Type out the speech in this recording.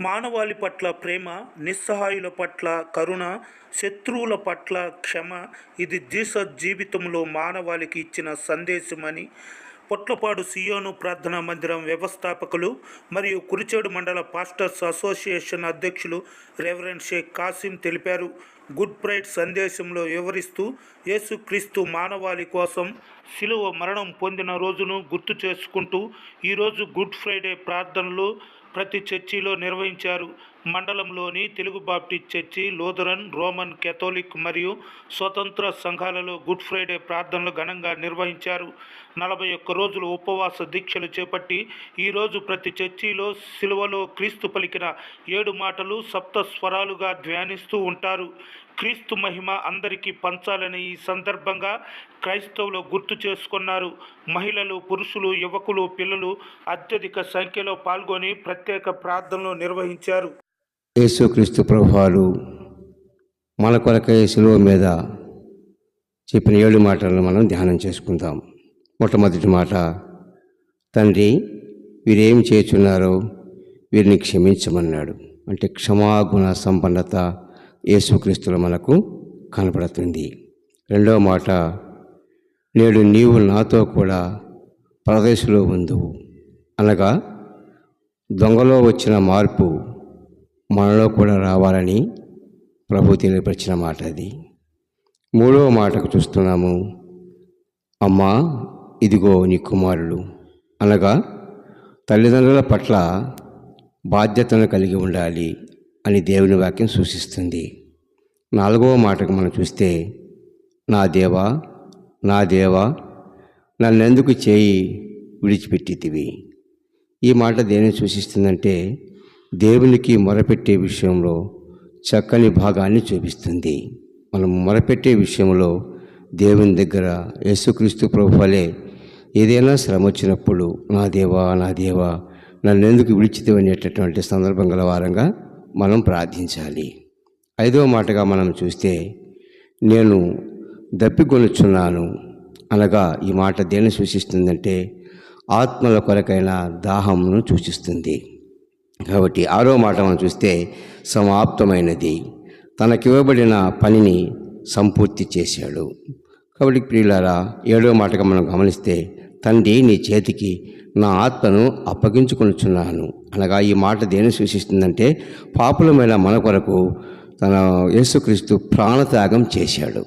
మానవాళి పట్ల ప్రేమ నిస్సహాయుల పట్ల కరుణ శత్రువుల పట్ల క్షమ ఇది జీసస్ జీవితంలో మానవాళికి ఇచ్చిన సందేశమని పొట్లపాడు సియోను ప్రార్థనా మందిరం వ్యవస్థాపకులు మరియు కురిచేడు మండల పాస్టర్స్ అసోసియేషన్ అధ్యక్షులు రెవరెండ్ షేక్ కాసిం తెలిపారు. గుడ్ ఫ్రైడ్ సందేశంలో వివరిస్తూ యేసుక్రీస్తు మానవాళి కోసం శిలువ మరణం పొందిన రోజును గుర్తు చేసుకుంటూ ఈరోజు గుడ్ ఫ్రైడే ప్రార్థనలు ప్రతి చర్చిలో నిర్వహించారు. మండలంలోని Telugu baptist church Lutheran Roman Catholic మరియు స్వతంత్ర సంఘాలలో గుడ్ ఫ్రైడే ప్రార్థనలు ఘనంగా నిర్వహించారు. నలభై ఒక్క రోజులు ఉపవాస దీక్షలు చేపట్టి ఈరోజు ప్రతి చర్చిలో సిలువలో క్రీస్తు పలికిన ఏడు మాటలు సప్త స్వరాలుగా ధ్యానిస్తూ ఉంటారు. క్రీస్తు మహిమ అందరికీ పంచాలని ఈ సందర్భంగా క్రైస్తవులు గుర్తు చేసుకున్నారు. మహిళలు పురుషులు యువకులు పిల్లలు అత్యధిక సంఖ్యలో పాల్గొని ప్రత్యేక ప్రార్థనలు నిర్వహించారు. యేసుక్రీస్తు ప్రభువారు మన కొరకై శిలువ మీద చెప్పిన ఏడు మాటలను మనం ధ్యానం చేసుకుందాం. మొట్టమొదటి మాట తండ్రి వీరేం చేస్తున్నారో వీరిని క్షమించమన్నాడు. అంటే క్షమాగుణ సంపన్నత యేసుక్రీస్తులో మనకు కనపడుతుంది. రెండవ మాట నేడు నీవు నాతో కూడా ప్రదేశంలో ఉందువు. అనగా దొంగలో వచ్చిన మార్పు మనలో కూడా రావాలని ప్రభు తెలియపరిచిన మాట అది. మూడవ మాటకు చూస్తున్నాము అమ్మా ఇదిగో నీ కుమారుడు. అనగా తల్లిదండ్రుల పట్ల బాధ్యతను కలిగి ఉండాలి. అని దేవుని వాక్యం సూచిస్తుంది. నాలుగవ మాటకు మనం చూస్తే నా దేవా నా దేవా నన్నెందుకు చేయి విడిచిపెట్టితివి? ఈ మాట దేనిని సూచిస్తుందంటే దేవునికి మొరపెట్టే విషయంలో చక్కని భాగాన్ని చూపిస్తుంది. మనం మొరపెట్టే విషయంలో దేవుని దగ్గర యేసుక్రీస్తు ప్రభువలే ఏదైనా శ్రమ వచ్చినప్పుడు నా దేవా నా దేవా నన్ను ఎందుకు విడిచితేవనేటటువంటి సందర్భం గల వారంగా మనం ప్రార్థించాలి. ఐదవ మాటగా మనం చూస్తే నేను దప్పికొనుచున్నాను అనగా ఈ మాట దేన్ని సూచిస్తుందంటే ఆత్మల కొరకైన దాహంను సూచిస్తుంది. కాబట్టి ఆరో మాట మనం చూస్తే సమాప్తమైనది. తనకివ్వబడిన పనిని సంపూర్తి చేశాడు. కాబట్టి ప్రియులారా ఏడో మాటగా మనం గమనిస్తే తండ్రి నీ చేతికి నా ఆత్మను అప్పగించుకొనుచున్నాను. అనగా ఈ మాట దేని సూచిస్తుందంటే పాపులమైన మన కొరకు తన యేసుక్రీస్తు ప్రాణత్యాగం చేశాడు.